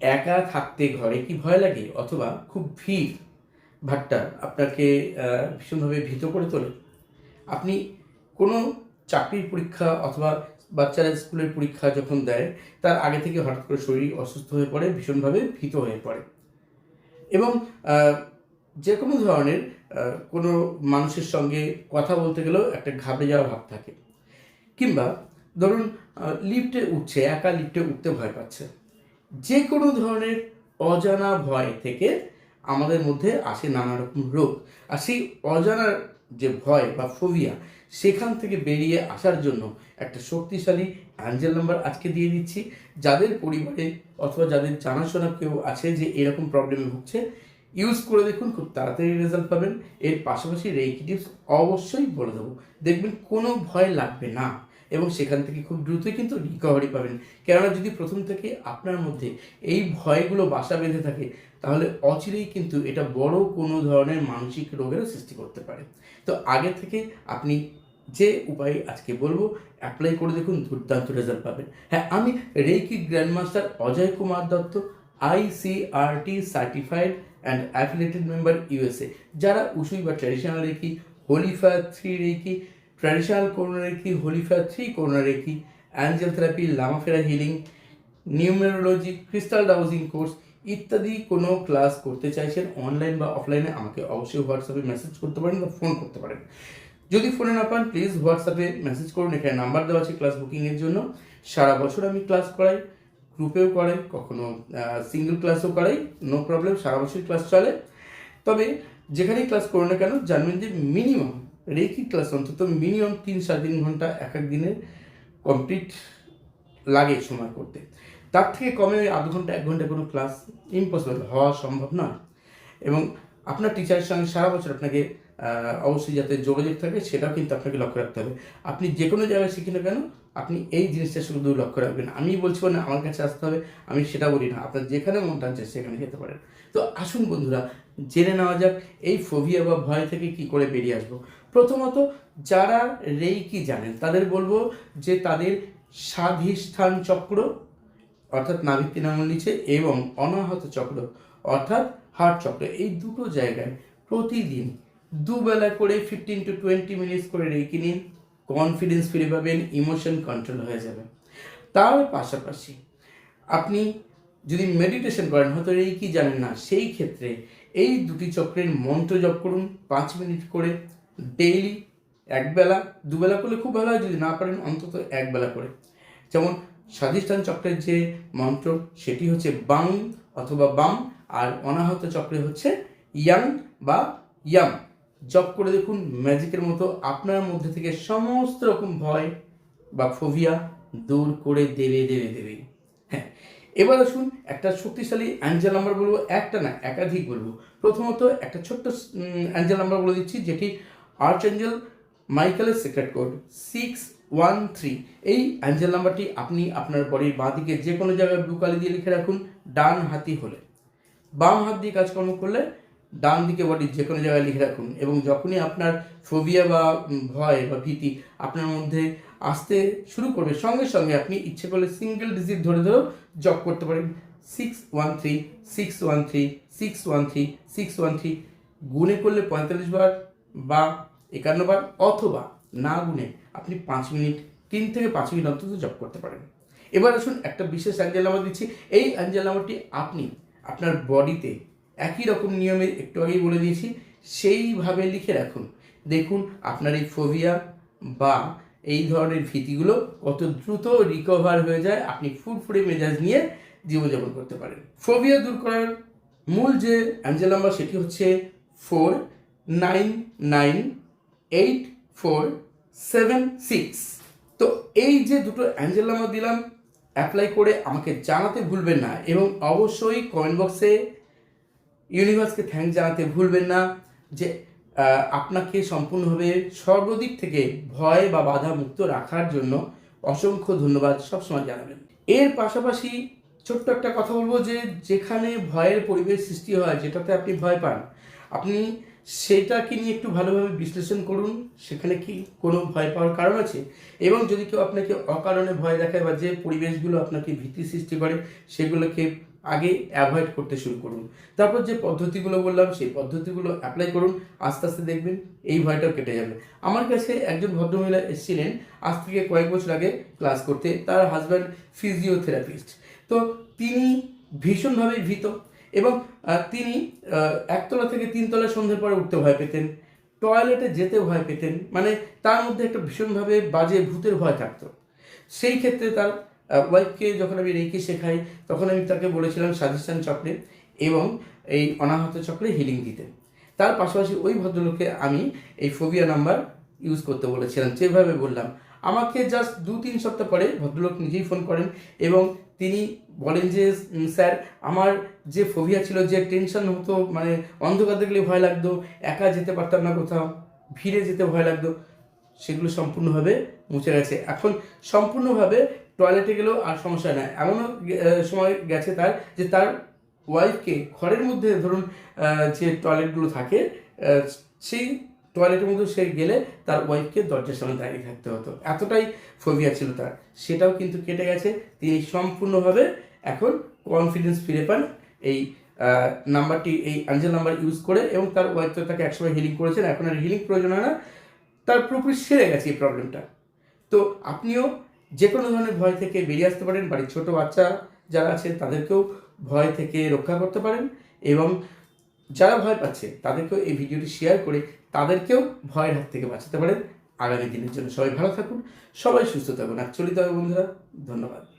একা থাকতে ঘরে কি ভয় লাগে? অথবা খুব ভিড় ভাট্টা আপনাকে ভীষণভাবে ভীত করে তোলে? আপনি কোনো চাকরির পরীক্ষা অথবা বাচ্চারা স্কুলের পরীক্ষা যখন দেয়, তার আগে থেকে হঠাৎ করে শরীর অসুস্থ হয়ে পড়ে, ভীষণভাবে ভীত হয়ে পড়ে। এবং যে কোনো ধরনের কোনো মানুষের সঙ্গে কথা বলতে গেলেও একটা ঘাবড়ে যাওয়া ভাব থাকে। কিংবা, ধরুন লিফটে উঠছে, একা লিফটে উঠতে ভয় পাচ্ছে। যে কোনো ধরনের অজানা ভয় থেকে আমাদের মধ্যে আসে নানা রকম রোগ। আর সেই অজানার যে ভয় বা ফোবিয়া সেখান থেকে বেরিয়ে আসার জন্য একটা শক্তিশালী অ্যাঞ্জেল নাম্বার আজকে দিয়ে দিচ্ছি। যাদের পরিবারে অথবা যাদের জানাশোনা কেউ আছে যে এরকম প্রবলেমে ভুগছে ইউজ করে দেখুন, খুব তাড়াতাড়ি রেজাল্ট পাবেন। এর পাশাপাশি রেকি টিপস অবশ্যই বলে দেবো। দেখবেন কোনো ভয় লাগবে না। এবং সেখান থেকে খুব দ্রুতই কিন্তু রিকভারি পাবেন। কেননা যদি প্রথম থেকে আপনার মধ্যে এই ভয়গুলো বাসা বেঁধে থাকে, তাহলে অচিরেই কিন্তু এটা বড় কোনো ধরনের মানসিক রোগেরও সৃষ্টি করতে পারে। তো আগে থেকে আপনি যে উপায় আজকে বলব অ্যাপ্লাই করে দেখুন, দুর্দান্ত রেজাল্ট পাবেন। হ্যাঁ আমি reiki grandmaster Ajay Kumar Dutta ICRT certified and affiliated member USA যারা উসুই বা traditional reiki holy fire three reiki traditional corona reiki holy fire three করোনা reiki angel therapy লামাফেরা healing numerology crystal dowsing course ইত্যাদি কোনো class করতে চাইছেন online বা অফলাইনে আমাকে অবশ্যই হোয়াটসঅ্যাপে মেসেজ করতে পারেন বা ফোন করতে পারেন। যদি ফোনে না পান প্লিজ হোয়াটসঅ্যাপে মেসেজ করুন। এখানে নাম্বার দেওয়া আছে ক্লাস বুকিংয়ের জন্য। সারা বছর আমি ক্লাস করাই গ্রুপেও করাই, কখনো সিঙ্গেল ক্লাসও করাই নো প্রবলেম সারা বছর ক্লাস চলে। তবে যেখানেই ক্লাস করো না কেন, জানবেন যে মিনিমাম রেকি ক্লাস অন্তত মিনিমাম তিন সাড়ে তিন ঘণ্টা এক এক দিনে কমপ্লিট লাগে সময় করতে। তার থেকে কমে আধ ঘণ্টা, এক ঘণ্টা কোনো ক্লাস ইম্পসিবল হওয়া সম্ভব নয়। এবং আপনার টিচারের সঙ্গে সারা বছর আপনাকে অবশ্যই যাতে যোগাযোগ থাকে, সেটাও কিন্তু আপনাকে লক্ষ্য রাখতে হবে। আপনি যে কোনো জায়গায় শিখি না কেন, আপনি এই জিনিসটা শুধু লক্ষ্য রাখবেন। আমি বলছি না আমার কাছে আসতে হবে, আমি সেটা বলি না। আপনার যেখানে মন টানছে সেখানে যেতে পারেন। তো আসুন বন্ধুরা, জেনে নেওয়া যাক, এই ফোভিয়া বা ভয় থেকে কি করে বেরিয়ে আসব? প্রথমত, যারা রেইকি জানেন, তাদের বলব যে তাদের স্বাধিষ্ঠান চক্র, অর্থাৎ নাভিক তিন নিচে, এবং অনাহত চক্র, অর্থাৎ হার্ট চক্র, এই দুটো জায়গায় প্রতিদিন দুবেলা করে ফিফটিন টু টোয়েন্টি মিনিটস করে রেখে নিন কনফিডেন্স ফিরে পাবেন ইমোশন কন্ট্রোল হয়ে যাবে। তার পাশাপাশি আপনি যদি মেডিটেশন করেন, হয়তো এই কি জানেন না, সেই ক্ষেত্রে এই দুটি চক্রের মন্ত্র জপ করুন, পাঁচ মিনিট করে ডেইলি একবেলা, দুবেলা করলে খুব ভালো হয়, যদি না পারেন অন্তত একবেলা করে। যেমন স্বাধিষ্ঠান চক্রের যে মন্ত্র, সেটি হচ্ছে বাং অথবা বাম, আর অনাহত চক্রে হচ্ছে ইয়াং বা ইয়াম। জপ করে দেখুন, ম্যাজিকের মতো আপনার মধ্যে থেকে সমস্ত রকম ভয় বা ফোভিয়া দূর করে দেবে দেবে দেবে। হ্যাঁ এবার আসুন একটা শক্তিশালী অ্যাঞ্জেল নাম্বার বলব, একটা না, একাধিক বলব। প্রথমত একটা ছোট্ট অ্যাঞ্জেল নাম্বার বলে দিচ্ছি, যেটি archangel মাইকেলের secret code six one three এই অ্যাঞ্জেল নাম্বারটি আপনি আপনার বডির বাঁ দিকে যে কোনো জায়গায় ব্লু দিয়ে লিখে রাখুন, ডান হাতি হলে। বাম হাত দিয়ে কাজকর্ম করলে ডান দিকে বডির যে কোনো জায়গায় লিখে রাখুন এবং যখনই আপনার ফোবিয়া বা ভয় বা ভীতি আপনার মধ্যে আসতে শুরু করবে, সঙ্গে সঙ্গে আপনি ইচ্ছে করলে সিঙ্গেল ডিজিট ধরে ধরেও জব করতে পারেন। Six one three six one three six one three six one three গুণে করলে পঁয়তাল্লিশ বার বা একান্ন বার অথবা না গুনে আপনি পাঁচ মিনিট, তিন থেকে পাঁচ মিনিট অন্তত জব করতে পারেন। এবার আসুন একটা বিশেষ অ্যাঞ্জেল নাম্বার দিচ্ছি। এই অ্যাঞ্জেল নাম্বারটি আপনি আপনার বডিতে একই রকম নিয়মে একটু আগেই বলে দিয়েছি, সেইভাবে লিখে রাখুন। দেখুন আপনার এই ফোবিয়া বা এই ধরনের ভীতিগুলো কত দ্রুত রিকভার হয়ে যায়, আপনি ফুরফুরে মেজাজ নিয়ে জীবনযাপন করতে পারেন। ফোবিয়া দূর করার মূল যে অ্যাঞ্জেল নাম্বার সেটি হচ্ছে four nine nine eight four seven six তো এই যে দুটো অ্যাঞ্জেল নাম্বার দিলাম অ্যাপ্লাই করে আমাকে জানাতে ভুলবেন না এবং অবশ্যই কমেন্ট বক্সে ইউনিভার্সকে থ্যাংক জানাতে ভুলবেন না যে আপনাকে সম্পূর্ণভাবে সর্বদিক থেকে ভয় বা বাধা মুক্ত রাখার জন্য অসংখ্য ধন্যবাদ সবসময় জানাবেন। এর পাশাপাশি ছোট্ট একটা কথা বলব যে, যেখানে ভয়ের পরিবেশ সৃষ্টি হয়, যেটাতে আপনি ভয় পান আপনি সেটাকে নিয়ে একটু ভালোভাবে বিশ্লেষণ করুন। সেখানে কি কোনো ভয় পাওয়ার কারণ আছে? এবং যদি কেউ আপনাকে অকারণে ভয় দেখায় বা যে পরিবেশগুলো আপনাকে ভীতি সৃষ্টি করে, সেগুলোকে আগে অ্যাভয়েড করতে শুরু করুন। তারপর যে পদ্ধতিগুলো বললাম, সেই পদ্ধতিগুলো অ্যাপ্লাই করুন। আস্তে আস্তে দেখবেন এই ভয়টাও কেটে যাবে। আমার কাছে একজন ভদ্রমহিলা এসেছিলেন আজ থেকে কয়েক বছর আগে ক্লাস করতে। তার হাজব্যান্ড ফিজিওথেরাপিস্ট তো তিনি ভীষণভাবে ভীত। এবং তিনি একতলা থেকে তিনতলা সন্ধ্যের পরে উঠতে ভয় পেতেন। টয়লেটে যেতে ভয় পেতেন। মানে তার মধ্যে একটা ভীষণভাবে বাজে ভূতের ভয় থাকতো। সেই ক্ষেত্রে তার ওয়াইফকে যখন আমি রেখে শেখাই, তখন আমি তাকে বলেছিলাম সাজেশন চক্রে এবং এই অনাহত চক্রে হিলিং দিতে। তার পাশাপাশি ওই ভদ্রলোককে আমি এই ফোবিয়া নাম্বার ইউজ করতে বলেছিলাম। যেভাবে বললাম আমাকে জাস্ট দু, তিন সপ্তাহ পরে ভদ্রলোক নিজেই ফোন করেন এবং তিনি বলেন যে স্যার আমার যে ফোবিয়া ছিল, যে টেনশন হতো মানে অন্ধকার দেখলে ভয় লাগতো, একা যেতে পারতাম না কোথাও, ভিড়ে যেতে ভয় লাগতো, সেগুলো সম্পূর্ণভাবে মুছে গেছে। এখন সম্পূর্ণভাবে টয়লেটে গেলেও আর সমস্যা নাই। এমনও সময় গেছে তার, যে তার ওয়াইফকে ঘরের মধ্যে ধরুন যে টয়লেটগুলো থাকে সেই টয়লেটের মধ্যে সে গেলে তার ওয়াইফকে দরজার সামনে দাঁড়িয়ে থাকতে হতো। এতটাই ফোবিয়া ছিল তার। সেটাও কিন্তু কেটে গেছে। তিনি সম্পূর্ণভাবে এখন কনফিডেন্স ফিরে পান এই নাম্বারটি, এই আঞ্জেল নাম্বার ইউজ করে এবং তার ওয়াইফ তো তাকে একসময় হিলিং করেছেন। এখন আর হিলিং প্রয়োজন হয় না। তার পুরোপুরি সেরে গেছে এই প্রবলেমটা তো আপনিও যে কোনো ধরনের ভয় থেকে বেরিয়ে আসতে পারেন। বাড়ির ছোট বাচ্চা যারা আছে তাদেরকেও ভয় থেকে রক্ষা করতে পারেন এবং যারা ভয় পাচ্ছে, তাদেরকেও এই ভিডিওটি শেয়ার করে তাদেরকেও ভয়ের হাত থেকে বাঁচাতে পারেন। আগামী দিনের জন্য সবাই ভালো থাকুন, সবাই সুস্থ থাকুন। চলিত হবে বন্ধুরা, ধন্যবাদ।